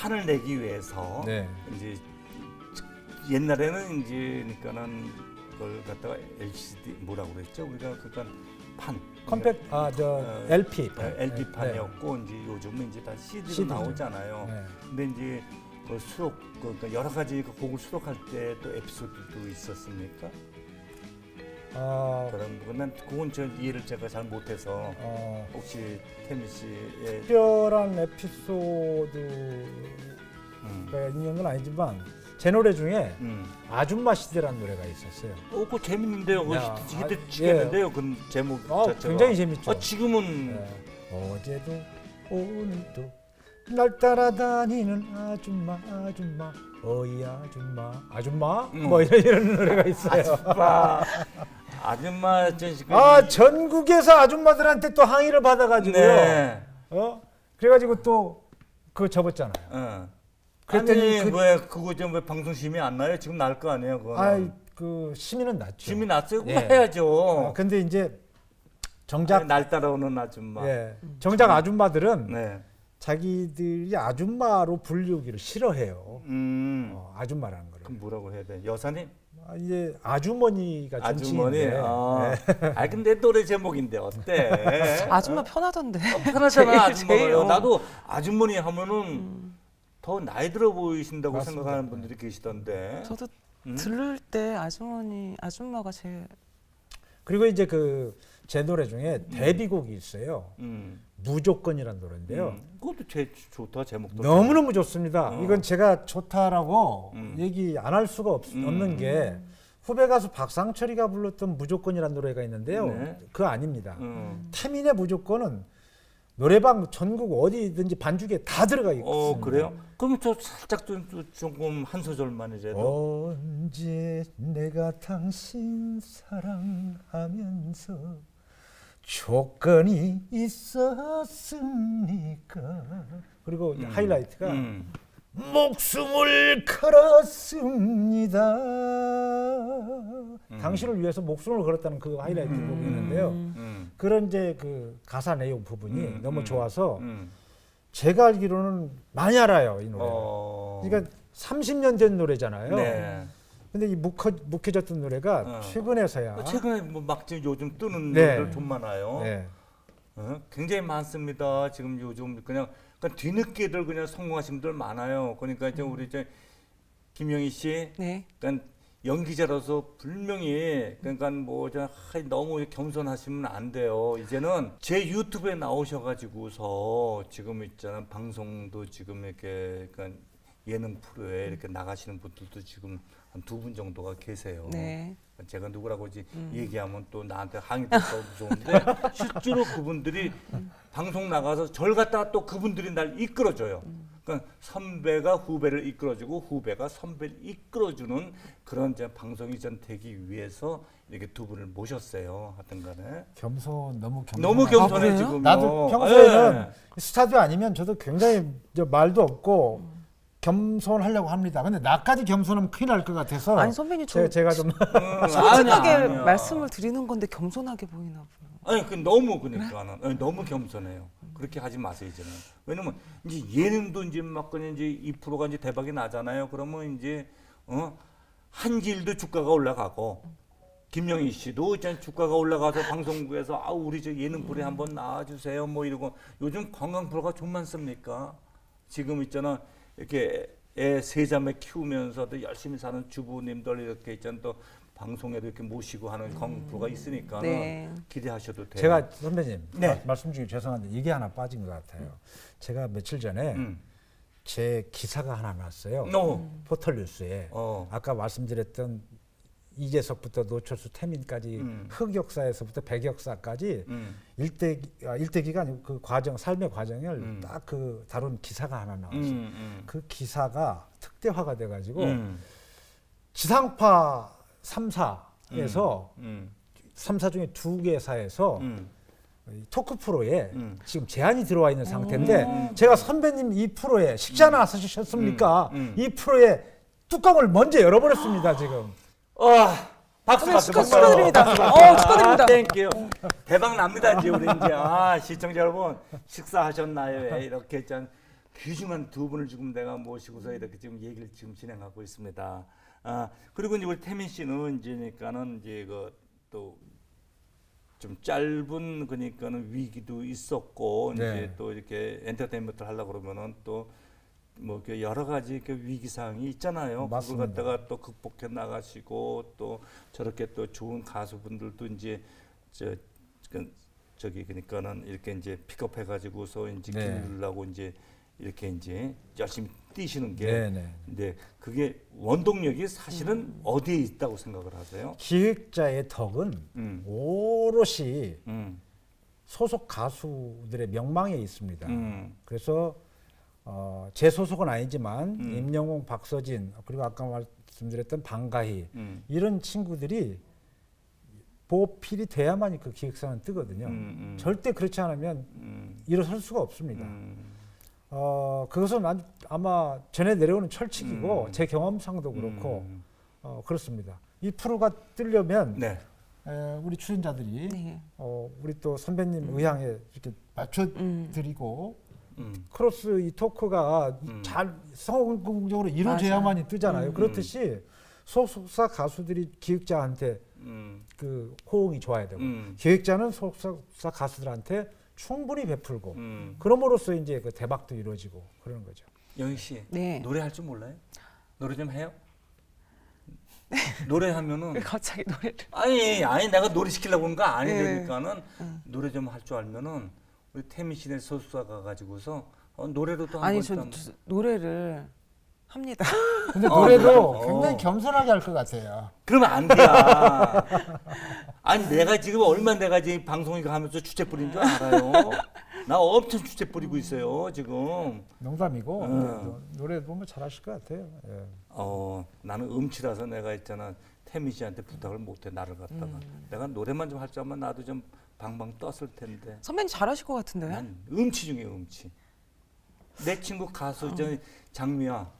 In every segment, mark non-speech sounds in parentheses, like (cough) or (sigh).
판을 내기 위해서 네. 이제 옛날에는 이제 그러니까는 그걸 갖다가 LCD 뭐라고 그랬죠? 우리가 그러니까 판 컴팩 아저 어, LP LP 네. 판이었고 이제 요즘은 이제 다 CD로 CD 죠. 나오잖아요. 네. 근데 이제 그 수록 그 그러니까 여러 가지 그 곡을 수록할 때 또 에피소드도 있었습니까? 어, 그런 그건 그건 저 이해를 제가 잘 못해서 어, 혹시 태미 씨의 특별한 에피소드가 음. 있는 건 아니지만 제 노래 중에 음. 아줌마 시대라는 노래가 있었어요. 어, 그거 재밌는데요. 그거 야, 히트, 아, 히트 치겠는데요. 그 제목 아, 자체가. 굉장히 재밌죠. 아, 지금은 네. 어제도 오늘도 날 따라다니는 아줌마 아줌마 어이 아줌마 아줌마 음. 뭐 이런, 이런 노래가 있어요. 아줌마 아줌마 전시가 아 전국에서 아줌마들한테 또 항의를 받아가지고요. 네. 어 그래가지고 또 그거 접었잖아요. 어. 그랬더니 아니 그- 왜 그거 좀왜 방송 심의 안 나요? 지금 날 거 아니에요, 그거. 아그 시민은 났죠. 심의 났어요. 그거 예. 해야죠. 어, 근데 이제 정작 아니, 날 따라오는 아줌마. 예, 정작 아줌마들은 네. 자기들이 아줌마로 불리우기를 싫어해요. 음. 어, 아줌마라는 거를. 그럼 뭐라고 해야 돼? 여사님? 아, 이제 아주머니가 아주머니. 정치인인데 아. 네. (laughs) 아 근데 노래 제목인데 어때? 아줌마 편하던데. 편하잖아 제일, 아줌마가요. 제일, 어. 나도 아주머니 하면은 음, 더 나이 들어 보이신다고 맞습니다. 생각하는 분들이 계시던데. 저도 음? 들을 때 아주머니 아줌마가 제일 그리고 이제 그 제 노래 중에 데뷔곡이 있어요. 음. 무조건이라는 노래인데요. 음. 그것도 제 좋다 제목도. 너무너무 좋습니다. 어. 이건 제가 좋다라고 음. 얘기 안 할 수가 없, 음. 없는 게 후배 가수 박상철이가 불렀던 무조건이라는 노래가 있는데요. 네. 그거 아닙니다. 음. 태민의 무조건은 노래방 전국 어디든지 반죽에 다 들어가 있거든요. 어 그래요? 그러면 저 살짝 좀, 좀 조금 한 소절만 해도. 언제 내가 당신 사랑하면서 조건이 있었습니까? 그리고 음. 하이라이트가 음. 목숨을 걸었습니다. 당신을 위해서 목숨을 걸었다는 그 하이라이트 음. 곡이 있는데요. 음. 그런 이제 그 가사 내용 부분이 음, 너무 음, 좋아서 음. 제가 알기로는 많이 알아요 이 노래. 어. 그러니까 30년 된 노래잖아요. 네. 근데 이 묵혀, 묵혀졌던 노래가 어. 최근에서야. 최근에 뭐막 지금 요즘 뜨는 네. 노래들 좀 많아요. 네. 어? 굉장히 많습니다. 지금 요즘 그냥 그러니까 뒤늦게들 그냥 성공하신 분들 많아요. 그러니까 이제 우리 이제 김영희 씨, 네. 그러니까 연기자로서 분명히 그러니까 뭐저 너무 겸손하시면 안 돼요. 이제는 제 유튜브에 나오셔가지고서 지금 있잖아 방송도 지금 이렇게 그러니까 예능 프로에 이렇게 나가시는 분들도 지금 한 두 분 정도가 계세요. 네. 제가 누구라고 이제 음. 얘기하면 또 나한테 항의될까 무서운데 (laughs) 실제로 그분들이 방송 나가서 절 갖다가 또 그분들이 날 이끌어줘요. 그러니까 선배가 후배를 이끌어주고 후배가 선배를 이끌어주는 그런 이제 방송이 전 되기 위해서 이렇게 두 분을 모셨어요. 하여튼간에 겸손 너무 겸손. 너무 겸손해 그래요? 지금. 나도 평소에는 네. 스타디오 아니면 저도 굉장히 저 말도 없고 겸손하려고 합니다. 근데 나까지 겸손하면 큰일 날 것 같아서 아니 선배님 저 제가, 제가 좀 음, 솔직하게 아니야, 아니야. 말씀을 드리는 건데 겸손하게 보이나 보요. 아니 그 너무 그러니까는 아니, 너무 겸손해요. 그렇게 하지 마세요 이제는. 왜냐면 이제 예능도 이제 막 그냥 이제 2%가 이제 대박이 나잖아요. 그러면 이제 어 한길도 주가가 올라가고 김영희 씨도 이제 주가가 올라가서 방송국에서 아 우리 저 예능 프로에 한번 나와주세요 뭐 이러고 요즘 관광 프로가 좀 많습니까? 지금 있잖아 이렇게 애 세 자매 키우면서도 열심히 사는 주부님들 이렇게 있잖아 또 방송에도 이렇게 모시고 하는 관광 프로가 있으니까 네. 기대하셔도 돼요. 제가 선배님 네. 마- 말씀 중에 죄송한데 이게 하나 빠진 것 같아요. 제가 며칠 전에 음. 제 기사가 하나 났어요. 어. 포털 뉴스에 어. 아까 말씀드렸던 이재석부터 노철수 태민까지 음. 흑역사에서부터 백역사까지 음. 일대 아, 일대기가 아니고 그 과정 삶의 과정을 음. 딱그 다룬 기사가 하나 나왔어요. 음. 음. 그 기사가 특대화가 돼가지고 음. 지상파 3사에서 음. 삼 3사 중에 두 개사에서 음. 이 토크 프로에 음. 지금 제안이 들어와 있는 상태인데 음. 제가 선배님 이 프로에 식사 나서셨습니까? 음. 음. 이 프로에 뚜껑을 먼저 열어버렸습니다 지금. 와 박수 박수 축하, 박수. 축하드립니다. 어, 축하드립니다. 아, 땡큐. 대박 납니다 이제 우리 이제 아 시청자 여러분 식사하셨나요? 예, 이렇게 짠 귀중한 두 분을 지금 내가 모시고서 이렇게 지금 얘기를 지금 진행하고 있습니다. 아 그리고 이제 우리 태민 씨는 이제니까는 이제 그 그또 좀 짧은 그러니까는 위기도 있었고 이제 네. 또 이렇게 엔터테인먼트를 하려고 그러면은 또 뭐 여러 가지 그 위기 사항이 있잖아요. 맞습니다. 그걸 갖다가 또 극복해 나가시고 또 저렇게 또 좋은 가수분들도 이제 저 그, 저기 그러니까는 이렇게 이제 픽업해 가지고서 이제 네. 기르려고 이제 이렇게 이제 열심히 뛰시는 게 네네. 근데 그게 원동력이 사실은 어디에 있다고 생각을 하세요? 기획자의 덕은 음. 오롯이 음. 소속 가수들의 명망에 있습니다. 음. 그래서 어, 제 소속은 아니지만 음. 임영웅, 박서진 그리고 아까 말씀드렸던 방가희 음. 이런 친구들이 보필이 돼야만이 그 기획사는 뜨거든요. 음, 음. 절대 그렇지 않으면 음. 일어설 수가 없습니다. 음. 어, 그것은 아- 아마 전에 내려오는 철칙이고 음. 제 경험상도 그렇고 음. 어, 그렇습니다. 이 프로가 뜨려면 네. 에, 우리 출연자들이 네. 어, 우리 또 선배님 의향에 이렇게 맞춰 음. 드리고 음. 크로스 이 토크가 음. 잘 성공적으로 이루어져야만이 뜨잖아요. 음. 그렇듯이 소속사 가수들이 기획자한테 음. 그 호응이 좋아야 되고 음. 기획자는 소속사 가수들한테 충분히 베풀고 음. 그럼으로써 이제 그 대박도 이루어지고 그러는 거죠. 영희 씨 네. 노래 할 줄 몰라요? 노래 좀 해요? 노래하면은 왜 (laughs) 갑자기 노래를? 아니 아니 내가 노래 시키려고 하는 거 네. 아니니까는 노래 좀 할 줄 알면은 우리 태민 씨네 소속사 가가지고서 어, 노래로도 아니 한번 저 노래를 합니다. (laughs) 근데 어, 노래도 그래요? 굉장히 어. 겸손하게 할 것 같아요. 그러면 안 돼. (laughs) 아니 내가 지금 얼마 내가 지금 방송에 가면서 주제 뿌린 줄 알아요. 나 엄청 주제 뿌리고 있어요 지금. 농담이고 음. 네, 노- 노래 보면 잘하실 것 같아요. 예. 어 나는 음치라서 내가 있잖아 태민 씨한테 부탁을 못해 나를 갖다가 내가 노래만 좀 할 줄 알면 나도 좀 방방 떴을 텐데. 선배님 잘하실 것 같은데. 난 음치 중에 음치. 내 친구 가수 저 장미야.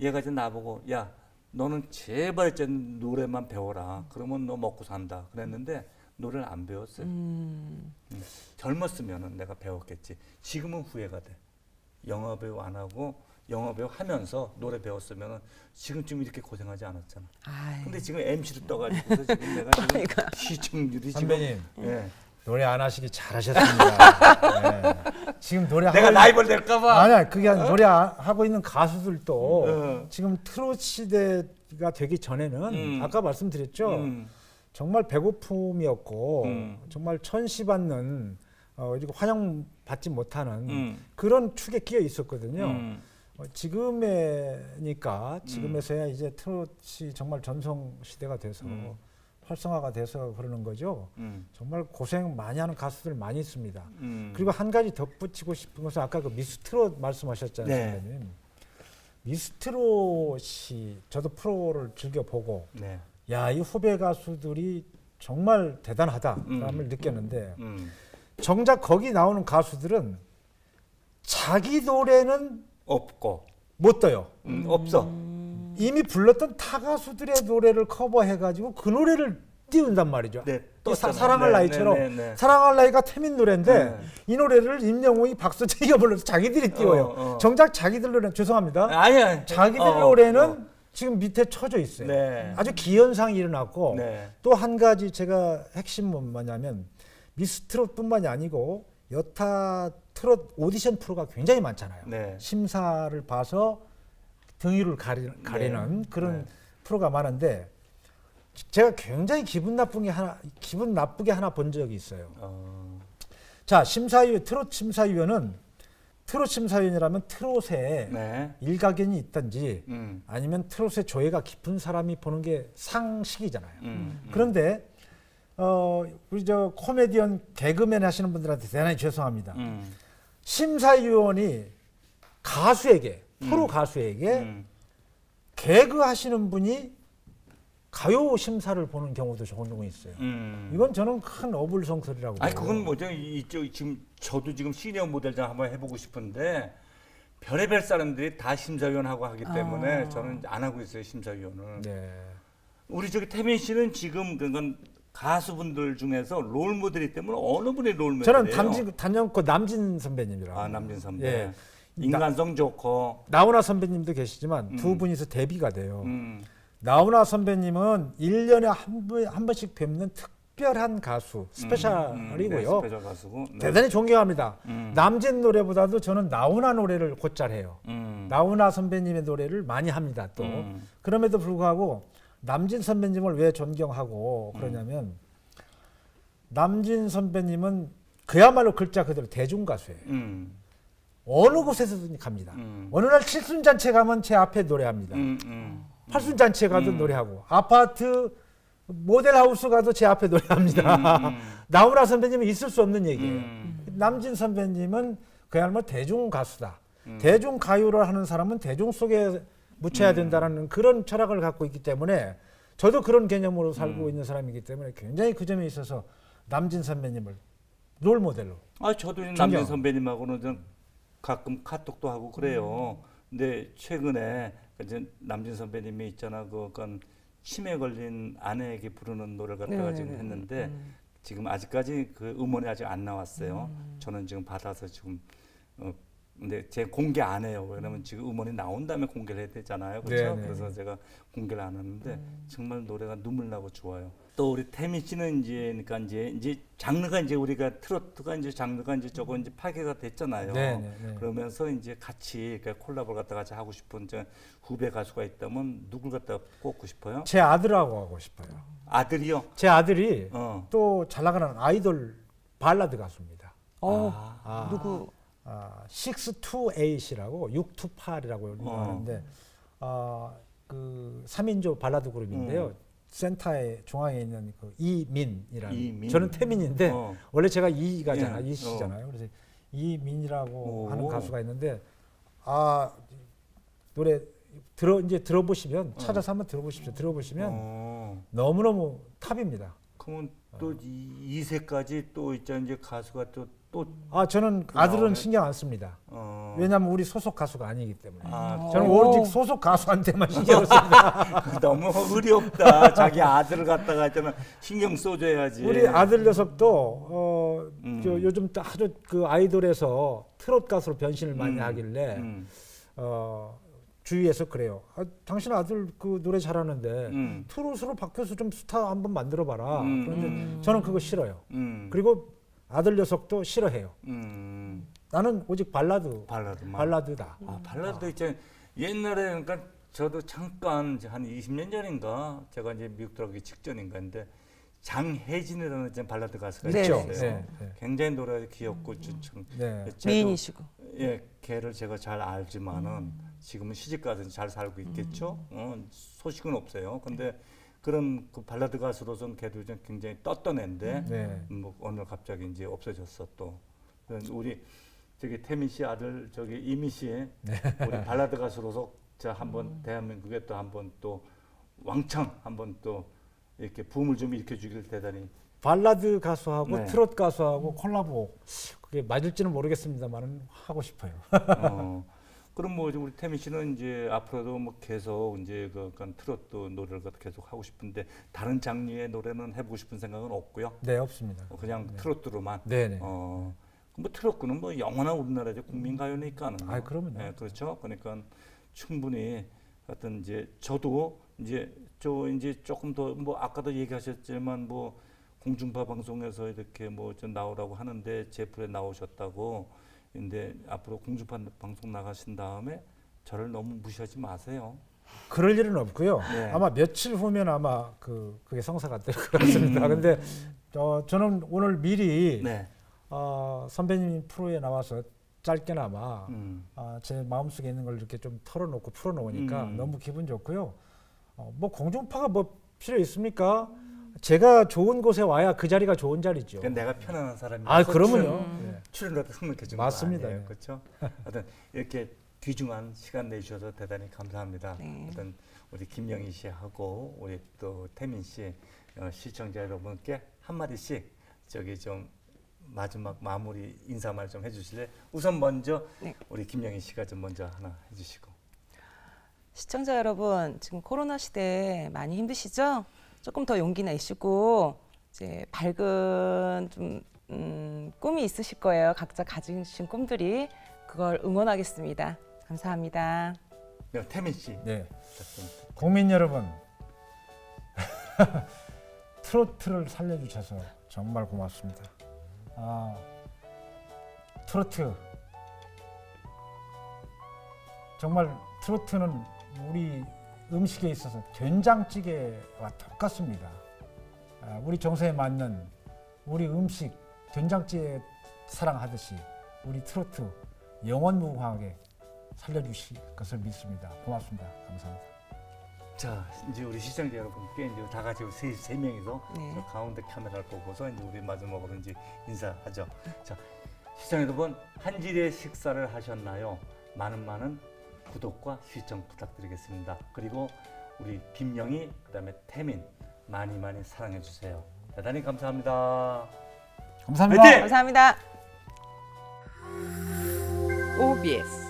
얘가 이제 나보고 야 너는 제발 이제 노래만 배워라. 그러면 너 먹고 산다. 그랬는데 노래를 안 배웠어요. 음. 젊었으면은 내가 배웠겠지. 지금은 후회가 돼. 영화 배우 안 하고 영화 배우 하면서 노래 배웠으면은 지금쯤 이렇게 고생하지 않았잖아. 아이. 근데 지금 MC로 떠가지고 (laughs) 지금 내가 지금 시청률이 선배님 지금 예. 노래 안 하시기 잘하셨습니다. 예. 지금 노래 내가 하고 라이벌 될까봐. 아니야 그게 아니라 노래 아- 하고 있는 가수들도 어. 지금 트롯 시대가 되기 전에는 음. 아까 말씀드렸죠 음. 정말 배고픔이었고 음. 정말 천시받는 어, 그리고 환영 받지 못하는 음. 그런 축에 끼어 있었거든요. 음. 어, 지금에니까 지금에서야 이제 트롯이 정말 전성 시대가 돼서 음. 활성화가 돼서 그러는 거죠. 음. 정말 고생 많이 하는 가수들 많이 있습니다. 음. 그리고 한 가지 덧붙이고 싶은 것은 아까 그 미스 트롯 말씀하셨잖아요, 네. 선배님. 미스 트롯이 저도 프로를 즐겨 보고 네. 야이 후배 가수들이 정말 대단하다라는 음. 느꼈는데 음. 정작 거기 나오는 가수들은 자기 노래는 없고 못 떠요. 음, 없어. 이미 불렀던 타 가수들의 노래를 커버해가지고 그 노래를 띄운단 말이죠. 네. 이 사, 떴잖아요. 사랑할 네, 나이처럼 네, 네, 네. 사랑할 나이가 태민 노래인데 네. 이 노래를 임영웅이 박수재가 불러서 자기들이 띄워요. 어, 어. 정작 자기들 노래 죄송합니다. 아니야. 자기들 어, 노래는 어. 지금 밑에 쳐져 있어요. 네. 아주 기현상이 일어났고 네. 또 한 가지 제가 핵심은 뭐냐면 미스트롯뿐만이 아니고 여타 트롯 오디션 프로가 굉장히 많잖아요. 네. 심사를 봐서 등위를 가리, 가리는 그런 네. 프로가 많은데 제가 굉장히 기분 나쁜 게 하나 기분 나쁘게 하나 본 적이 있어요. 어. 자 심사위원 트롯 심사위원은 트롯 심사위원이라면 트롯에 네. 일가견이 있든지 음. 아니면 트롯의 조예가 깊은 사람이 보는 게 상식이잖아요. 음. 음. 그런데 어 우리 저 코미디언 개그맨 하시는 분들한테 대단히 죄송합니다. 음. 심사위원이 가수에게 프로 음. 가수에게 음. 개그 하시는 분이 가요 심사를 보는 경우도 종종 있어요. 음. 이건 저는 큰 어불성설이라고. 아니 봐요. 그건 뭐죠? 이쪽 지금 저도 지금 시니어 모델장 한번 해보고 싶은데 별의별 사람들이 다 심사위원하고 하기 때문에 아. 저는 안 하고 있어요 심사위원을. 네. 우리 저기 태민 씨는 지금 그건 가수분들 중에서 롤 모델이 때문에 어느 분이 롤 모델이에요? 저는 담진 단연코 남진 선배님이라고. 아 남진 선배. 예. 인간성 좋고. 나훈아 선배님도 계시지만 두 음. 분이서 데뷔가 돼요. 음. 나훈아 선배님은 일년에 한 번, 한 번씩 뵙는 특별한 가수, 음, 네, 스페셜이고요. 스페셜 가수고. 네. 대단히 존경합니다. 음. 남진 노래보다도 저는 나훈아 노래를 곧잘 해요. 음. 나훈아 선배님의 노래를 많이 합니다. 또 음. 그럼에도 불구하고 남진 선배님을 왜 존경하고 그러냐면 남진 선배님은 그야말로 글자 그대로 대중 가수예요. 음. 어느 곳에서든 갑니다. 음. 어느 날 칠순 잔치 가면 제 앞에 노래합니다. 음. 음. 팔순 잔치에 가도 음. 노래하고 아파트 모델 하우스 가도 제 앞에 노래합니다. 음. (laughs) 나훈아 선배님은 있을 수 없는 얘기예요. 음. 남진 선배님은 그야말로 대중 가수다. 음. 대중 가요를 하는 사람은 대중 속에 묻혀야 음. 된다라는 그런 철학을 갖고 있기 때문에 저도 그런 개념으로 살고 음. 있는 사람이기 때문에 굉장히 그 점에 있어서 남진 선배님을 롤 모델로 아 저도 존경. 남진 선배님하고는 좀 가끔 카톡도 하고 그래요. 근데 최근에 이제 남진 선배님이 있잖아 그건 치매 걸린 아내에게 부르는 노래를 갖다가 지금 네네네. 했는데 음. 지금 아직까지 그 음원이 아직 안 나왔어요. 저는 지금 받아서 지금 어 근데 제 공개 안 해요. 왜냐면 지금 음원이 나온 다음에 공개를 해야 되잖아요. 그렇죠? 네네. 그래서 제가 공개를 안 하는데 정말 노래가 눈물 나고 좋아요. 또 우리 태민 씨는 이제 그러니까 이제 이제 장르가 이제 우리가 트로트가 이제 장르가 이제 저거 이제 파괴가 됐잖아요. 네, 네, 네. 그러면서 이제 같이 그러니까 콜라보를 갖다 같이 하고 싶은 저 후배 가수가 있다면 누굴 갖다 꼽고 싶어요? 제 아들하고 하고 싶어요. 아들이요. 제 아들이 어. 또 잘 나가는 아이돌 발라드 가수입니다. 어, 아. 아. 누구? 아, 628이라고 628이라고 어. 하는데 아, 그 3인조 발라드 그룹인데요. 음. 센터에 중앙에 있는 그 이민이라는 이민. 저는 태민인데 어. 원래 제가 이가잖아 예. 이씨잖아요. 그래서 이민이라고 오. 하는 가수가 있는데 아 노래 들어 이제 들어보시면 찾아서 한번 들어보십시오. 들어보시면 어. 너무 너무 탑입니다. 그러면 또 이, 2세까지 또 있잖아 이제 가수가 또 또 아 저는 그 아들은 나오네. 신경 안 씁니다. 어. 왜냐하면 우리 소속 가수가 아니기 때문에. 아, 저는 오. 오로지 소속 가수한테만 신경을 씁니다. (laughs) 너무 의리 없다. 자기 아들을 갖다가 있잖아 신경 써줘야지. 우리 아들 녀석도 어, 음. 저 요즘 또 아주 그 아이돌에서 트롯 가수로 변신을 많이 음. 하길래 음. 어, 주위에서 그래요. 아, 당신 아들 그 노래 잘하는데 음. 트롯으로 바뀌어서 좀 스타 한번 만들어봐라. 음, 그런데 음. 저는 그거 싫어요. 음. 그리고 아들 녀석도 싫어해요. 음. 나는 오직 발라드, 발라드만. 발라드다. 아, 발라드 있잖아요. 옛날에 그러니까 저도 잠깐 이제 한 20년 전인가 제가 이제 미국 들어가기 직전인가 근데 장혜진이라는 이제 발라드 가수가 네. 있어요. 네, 네. 굉장히 노래가 귀엽고 참 네. 제도- 미인이시고. 예, 걔를 제가 잘 알지만은 지금은 시집 가서 잘 살고 있겠죠. 어, 소식은 없어요. 근데 그런 그 발라드 가수로서는 걔도 좀 굉장히 떴던 애인데 네. 뭐 오늘 갑자기 이제 없어졌어 또. 우리 저기 태민 씨 아들 저기 이미 씨 우리 발라드 가수로서 자 한번 대한민국에 또 한번 또 왕창 한번 또 이렇게 붐을 좀 일으켜 주길 대단히 발라드 가수하고 네. 트롯 가수하고 콜라보 그게 맞을지는 모르겠습니다만은 하고 싶어요. 어. 그럼 뭐 우리 태민 씨는 이제 앞으로도 뭐 계속 이제 그 약간 트로트 노래를 계속 하고 싶은데 다른 장르의 노래는 해보고 싶은 생각은 없고요. 네 없습니다. 어, 그냥 트로트로만. 네 네. 어. 뭐 트로트는 뭐 영원한 우리나라의 국민 가요니까는. 아, 그럼요. 예, 그렇죠. 그러니까 충분히 어떤 이제 저도 이제 저 이제 조금 더 뭐 아까도 얘기하셨지만 뭐 공중파 방송에서 이렇게 뭐 좀 나오라고 하는데 제 프로에 나오셨다고. 근데 앞으로 공중파 방송 나가신 다음에 저를 너무 무시하지 마세요. 그럴 일은 없고요. 네. 아마 며칠 후면 아마 그 그게 성사가 될 것 같습니다. 근데 어, 저는 오늘 미리 네. 어, 선배님 프로에 나와서 짧게나마 음. 아, 제 마음속에 있는 걸 이렇게 좀 털어놓고 풀어놓으니까 음. 너무 기분 좋고요. 어, 뭐 공중파가 뭐 필요 있습니까? 제가 좋은 곳에 와야 그 자리가 좋은 자리죠. 그러니까 내가 편안한 사람이. 아, 그러면요. 네. 출연료도 흥미해 주는 맞습니다. 네. 그렇죠? 하여튼 이렇게 귀중한 시간 내주셔서 대단히 감사합니다. 네. 하여튼 우리 김영희 씨하고 우리 또 태민 씨 어, 시청자 여러분께 한 마디씩 저기 좀 마지막 마무리 인사말 좀 해주실래? 우선 먼저 네. 우리 김영희 씨가 좀 먼저 하나 해주시고. 시청자 여러분, 지금 코로나 시대에 많이 힘드시죠? 조금 더 용기 내시고 이제 밝은 좀 음, 꿈이 있으실 거예요. 각자 가지신 꿈들이 그걸 응원하겠습니다. 감사합니다. 네, 태민 씨. 네. 좀 국민 여러분 (laughs) 트로트를 살려주셔서 정말 고맙습니다. 아, 트로트 정말 트로트는 우리 음식에 있어서 된장찌개와 똑같습니다. 아, 우리 정서에 맞는 우리 음식 된장찌개 사랑하듯이 우리 트로트 영원 무궁하게 살려주실 것을 믿습니다. 고맙습니다. 감사합니다. 자, 이제 우리 시청자 여러분께 이제 다 같이 세, 세 명이서 네. 저 가운데 카메라를 보고서 이제 우리 마지막으로 이제 인사하죠. 자, 시청자 여러분 한질의 식사를 하셨나요? 많은 많은 구독과 시청 부탁드리겠습니다. 그리고 우리 김영희 그다음에 태민 많이 많이 사랑해 주세요. 대단히 감사합니다. 감사합니다. 화이팅! 감사합니다. OBS